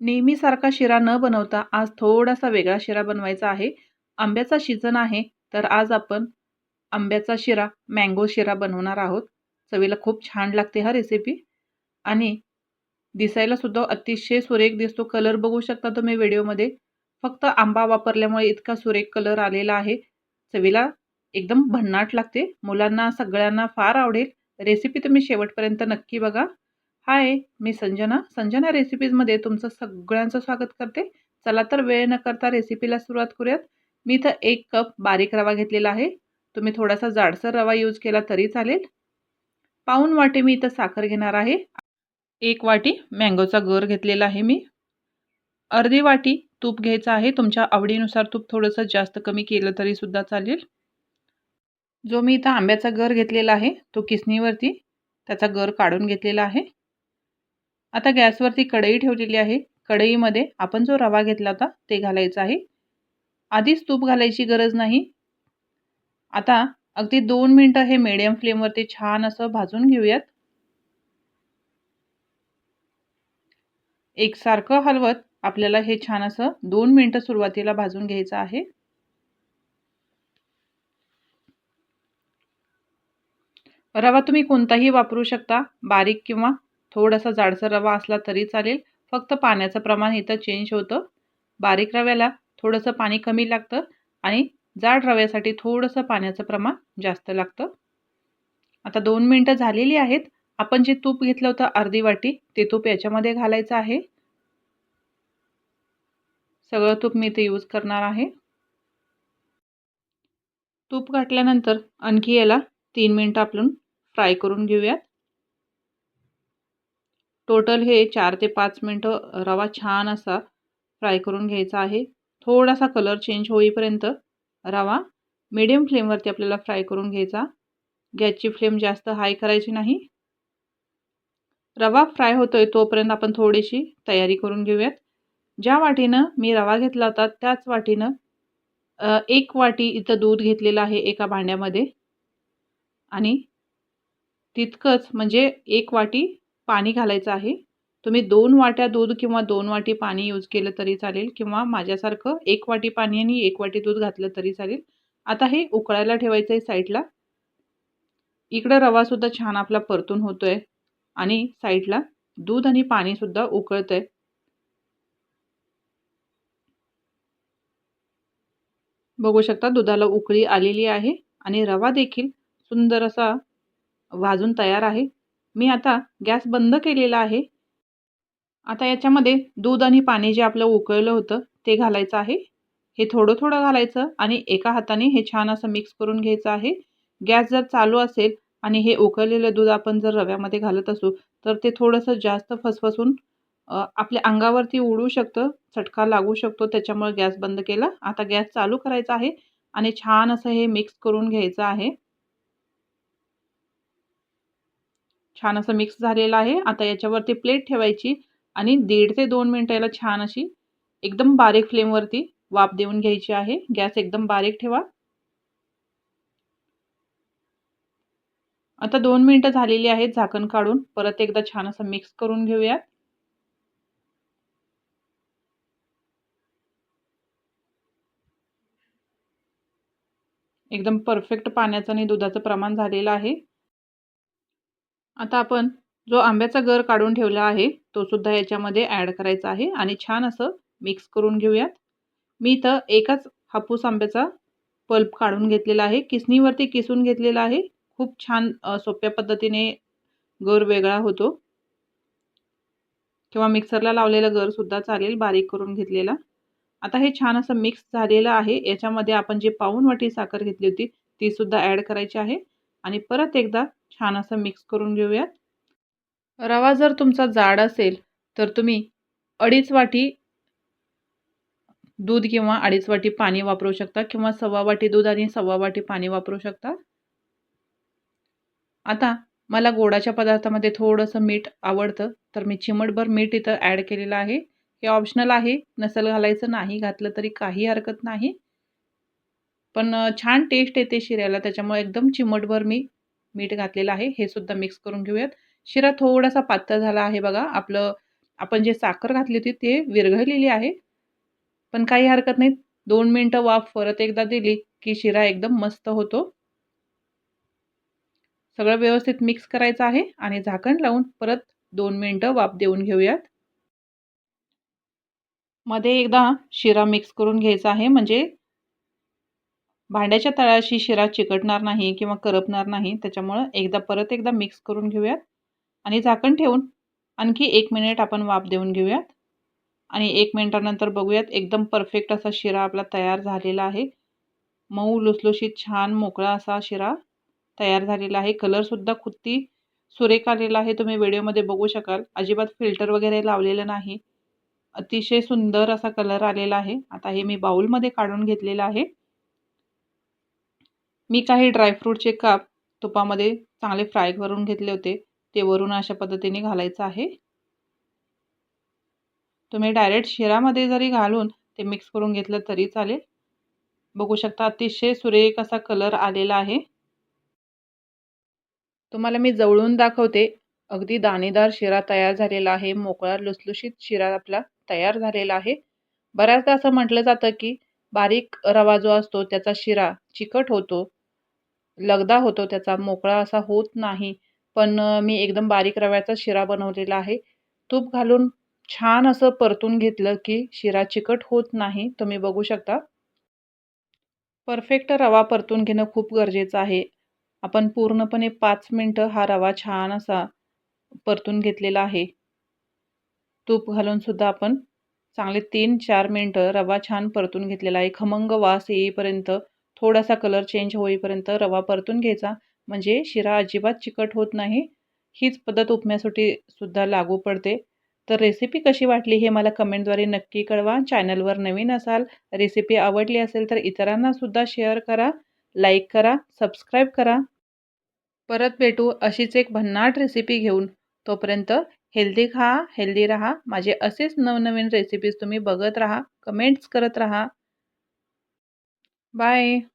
नेहमीसारखा शिरा न बनवता आज थोडासा वेगळा शिरा बनवायचा आहे. आंब्याचा सीझन आहे तर आज आपण आंब्याचा शिरा मँगो शिरा बनवणार आहोत. चवीला खूप छान लागते हा रेसिपी आणि दिसायला सुद्धा अतिशय सुरेख दिसतो. कलर बघू शकता तुम्ही व्हिडिओमध्ये. फक्त आंबा वापरल्यामुळे इतका सुरेख कलर आलेला आहे. चवीला एकदम भन्नाट लागते. मुलांना सगळ्यांना फार आवडेल. रेसिपी तुम्ही शेवटपर्यंत नक्की बघा. हाय मी संजना. संजना रेसिपीजमध्ये तुमचं सगळ्यांचं स्वागत करते. चला तर वेळ न करता रेसिपीला सुरुवात करूयात. मी इथं एक कप बारीक रवा घेतलेला आहे. तुम्ही थोडासा जाडसर रवा यूज केला तरी चालेल. पाऊन वाटी मी इथं साखर घेणार आहे. एक वाटी मँगोचा गर घेतलेला आहे मी. अर्धी वाटी तूप घ्यायचं आहे. तुमच्या आवडीनुसार तूप थोडंसं जास्त कमी केलं तरीसुद्धा चालेल. जो मी इथं आंब्याचा गर घेतलेला आहे तो किसणीवरती त्याचा गर काढून घेतलेला आहे. आता गॅसवरती कढई ठेवलेली आहे. कढईमध्ये आपण जो रवा घेतला होता ते घालायचा आहे. आधीच तूप घालायची गरज नाही. आता अगदी दोन मिनटं हे मिडियम फ्लेमवरती छान असं भाजून घेऊयात. एकसारखं हलवत आपल्याला हे छान असं दोन मिनटं सुरुवातीला भाजून घ्यायचं आहे. रवा तुम्ही कोणताही वापरू शकता बारीक किंवा थोडासा जाडसर रवा असला तरी चालेल. फक्त पाण्याचं प्रमाण इथं चेंज होतं. बारीक रव्याला थोडंसं पाणी कमी लागतं आणि जाड रव्यासाठी थोडंसं पाण्याचं प्रमाण जास्त लागतं. आता दोन मिनटं झालेली आहेत. आपण जे तूप घेतलं होतं अर्धी वाटी ते तूप याच्यामध्ये घालायचं आहे. सगळं तूप मी इथे यूज करणार आहे. तूप घातल्यानंतर आणखी याला तीन मिनटं आपण फ्राय करून घेऊयात. टोटल हे चार ते पाच मिनटं रवा छान असा फ्राय करून घ्यायचा आहे. थोडासा कलर चेंज होईपर्यंत रवा मिडियम फ्लेमवरती आपल्याला फ्राय करून घ्यायचा. गॅसची फ्लेम जास्त हाय करायची नाही. रवा फ्राय होतोय तोपर्यंत आपण थोडीशी तयारी करून घेऊयात. ज्या वाटीनं मी रवा घेतला होता त्याच वाटीनं एक वाटी इथं दूध घेतलेलं आहे एका भांड्यामध्ये. आणि तितकंच म्हणजे एक वाटी पाणी घालायचं आहे. तुम्ही दोन वाट्या दूध किंवा दोन वाटी पाणी यूज केलं तरी चालेल किंवा माझ्यासारखं एक वाटी पाणी आणि एक वाटी दूध घातलं तरी चालेल. आता हे उकळायला ठेवायचं आहे साईडला. इकडं रवासुद्धा छान आपला परतून होतो आहे आणि साईडला दूध आणि पाणीसुद्धा उकळतं आहे बघू शकता दुधाला उकळी आलेली आहे आणि रवा देखील सुंदर असा भाजून तयार आहे. मी आता गॅस बंद केलेला आहे. आता याच्यामध्ये दूध आणि पाणी जे आपलं उकळलं होतं ते घालायचं आहे. हे थोडं थोडं घालायचं आणि एका हाताने हे छान असं मिक्स करून घ्यायचं आहे. गॅस जर चालू असेल आणि हे उकळलेलं दूध आपण जर रव्यामध्ये घालत असू तर ते थोडंसं जास्त फसफसून आपल्या अंगावरती उडू शकतं चटका लागू शकतो. त्याच्यामुळे गॅस बंद केला. आता गॅस चालू करायचा आहे आणि छान असं हे मिक्स करून घ्यायचं आहे. छान असं मिक्स झालेलं आहे. आता याच्यावरती प्लेट ठेवायची आणि दीड ते दोन मिनटं याला छान अशी एकदम बारीक फ्लेमवरती वाफ देऊन घ्यायची आहे. गॅस एकदम बारीक ठेवा. आता दोन मिनटं झालेली आहेत झाकण काढून. परत एकदा छान असं मिक्स करून घेऊयात. एकदम परफेक्ट पाण्याचं आणि दुधाचं प्रमाण झालेलं आहे. आता आपण जो आंब्याचा गर काढून ठेवला आहे तो सुद्धा याच्यामध्ये ॲड करायचा आहे आणि छान असं मिक्स करून घेऊयात. मी इथं एकाच हापूस आंब्याचा पल्प काढून घेतलेला आहे किसणीवरती किसून घेतलेला आहे. खूप छान सोप्या पद्धतीने गर वेगळा होतो. किंवा मिक्सरला लावलेला गरसुद्धा चालेल बारीक करून घेतलेला. आता हे छान असं मिक्स झालेलं आहे. याच्यामध्ये आपण जे पाऊन वाटी साखर घेतली होती तीसुद्धा ॲड करायची आहे. आणि परत एकदा छान असं मिक्स करून घेऊयात. रवा जर तुमचा जाड असेल तर तुम्ही अडीच वाटी दूध किंवा अडीच वाटी पाणी वापरू शकता किंवा सव्वा वाटी दूध आणि सव्वा वाटी पाणी वापरू शकता. आता मला गोडाच्या पदार्थामध्ये थोडंसं मीठ आवडतं तर मी चिमटभर मीठ इथं ॲड केलेलं आहे. हे ऑप्शनल आहे नसल घालायचं नाही घातलं तरी काही हरकत नाही. पण छान टेस्ट येते शिऱ्याला. त्याच्यामुळे एकदम चिमटभर मी मीठ घातलेलं आहे. हे सुद्धा मिक्स करून घेऊयात. शिरा थोडासा पातळ झाला आहे बघा. आपलं आपण जे साखर घातली होती ते विरघळलेली आहे. पण काही हरकत नाही. दोन मिनटं वाफ परत एकदा दिली की शिरा एकदम मस्त होतो. सगळं व्यवस्थित मिक्स करायचं आहे आणि झाकण लावून परत दोन मिनटं वाफ देऊन घेऊयात. मध्ये एकदा शिरा मिक्स करून घ्यायचा आहे. म्हणजे भांड्याच्या तळाशी शिरा चिकटणार नाही किंवा करपणार नाही त्याच्यामुळं एकदा परत एकदा मिक्स करून घेऊयात. आणि झाकण ठेवून आणखी एक मिनिट आपण वाफ देऊन घेऊयात. आणि एक मिनिटानंतर बघूयात एकदम परफेक्ट असा शिरा आपला तयार झालेला आहे. मऊ लुसलुशीत छान मोकळा असा शिरा तयार झालेला आहे. कलरसुद्धा खुत्ती सुरेख आलेला आहे तुम्ही व्हिडिओमध्ये बघू शकाल. अजिबात फिल्टर वगैरे लावलेलं नाही. अतिशय सुंदर असा कलर आलेला आहे. आता हे मी बाऊलमध्ये काढून घेतलेलं आहे. मी काही ड्रायफ्रूटचे काप तुपामध्ये चांगले फ्राय करून घेतले होते. ते वरून अशा पद्धतीने घालायचं आहे. तुम्ही डायरेक्ट शिरामध्ये जरी घालून ते मिक्स करून घेतलं तरी चालेल. बघू शकता अतिशय सुरेख असा कलर आलेला आहे. तुम्हाला मी जवळून दाखवते. अगदी दाणेदार शिरा तयार झालेला आहे. मोकळा लुसलुशीत शिरा आपला तयार झालेला आहे. बऱ्याचदा असं म्हटलं जातं की बारीक रवा जो असतो त्याचा शिरा चिकट होतो. लगदा होतो त्याचा मोकळा असा होत नाही. पण मी एकदम बारीक रव्याचा शिरा बनवलेला आहे. तूप घालून छान असं परतून घेतलं की शिरा चिकट होत नाही. तुम्ही बघू शकता. परफेक्ट रवा परतून घेणं खूप गरजेचं आहे. आपण पूर्णपणे पाच मिनटं हा रवा छान असा परतून घेतलेला आहे. तूप घालून सुद्धा आपण चांगले तीन चार मिनटं रवा छान परतून घेतलेला आहे. खमंग वास येईपर्यंत थोडासा कलर चेंज होईपर्यंत रवा परतून घ्यायचा. म्हणजे शिरा अजिबात चिकट होत नाही. हीच पद्धत उपम्यासाठी सुद्धा लागू पडते. तर रेसिपी कशी वाटली हे मला कमेंटद्वारे नक्की कळवा. चॅनलवर नवीन असाल रेसिपी आवडली असेल तर इतरांना सुद्धा शेअर करा लाईक करा सबस्क्राईब करा. परत भेटू अशीच एक भन्नाट रेसिपी घेऊन. तोपर्यंत हेल्दी खा हेल्दी राहा. माझे असेच नवनवीन रेसिपीज तुम्ही बघत राहा कमेंट्स करत राहा. Bye.